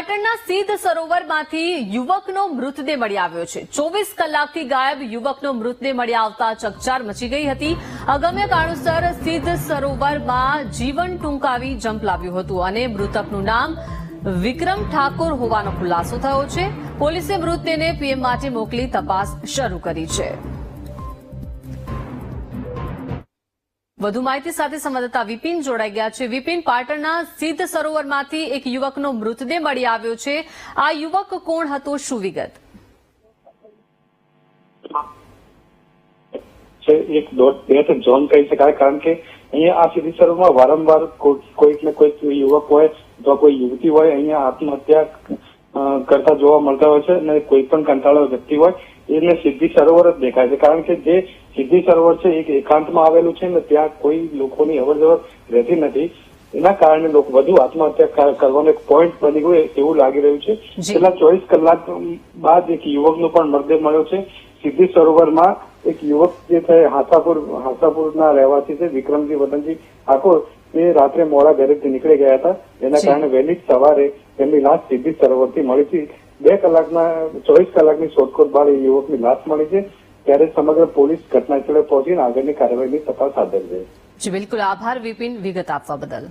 પાટણના સિદ્ધ સરોવરમાંથી યુવકનો મૃતદેહ મળી આવ્યો છે. ચોવીસ કલાકથી ગાયબ યુવકનો મૃતદેહ મળી આવતા ચકચાર મચી ગઈ હતી. અગમ્ય કારણોસર સિદ્ધ સરોવરમાં જીવન ટૂંકાવી જંપ લાવ્યું હતું અને મૃતકનું નામ વિક્રમ ઠાકોર હોવાનો ખુલાસો થયો છે. પોલીસે મૃતદેહને પીએમ માટે મોકલી તપાસ શરૂ કરી છે. વધુ માહિતી સાથે સંવાદદાતા વિપિન જોડાઈ ગયા છે. વિપિન, પાટણના સિદ્ધ સરોવરમાંથી એક યુવકનો મૃતદેહ મળી આવ્યો છે. આ યુવક કોણ હતો, શું વિગત? એક ઝોન કહી શકાય, કારણ કે અહીંયા આ સિટી સરોવરમાં વારંવાર કોઈક ને કોઈક યુવક હોય, અથવા કોઈ યુવતી હોય, અહીંયા આત્મહત્યા કરતા જોવા મળતા હોય છે અને કોઈ પણ કંટાળો વ્યક્તિ હોય એને સિદ્ધિ સરોવર જ દેખાય છે. કારણ કે જે સિદ્ધિ સરોવર છે એક એકાંતમાં આવેલું છે ને ત્યાં કોઈ લોકોની અવરજવર રહેતી નથી. એના કારણે લોકો વધુ આત્મહત્યા કર- કરવાનો એક પોઈન્ટ બની ગયો એવું લાગી રહ્યું છે. છેલ્લા ચોવીસ કલાક બાદ એક યુવકનો પણ મૃતદેહ મળ્યો છે. સિદ્ધિ સરોવરમાં એક યુવક જે છે હાસાપુર હાસાપુરના રહેવાસી છે વિક્રમજી વતનજી. ઠાકોર એ રાત્રે મોડા ઘરેથી નીકળી ગયા હતા. એના કારણે વહેલી સવારે તેમની લાશ સીધી સરોવરથી મળી હતી. બે કલાકના ચોવીસ કલાકની શોધખોળ બાદ એ યુવકની લાશ મળી છે. ત્યારે સમગ્ર પોલીસ ઘટના સ્થળે પહોંચીને આગળની કાર્યવાહીની તપાસ હાથ ધરી છે. જી બિલકુલ. આભાર વિપિન. વિગત આપવા બદલ.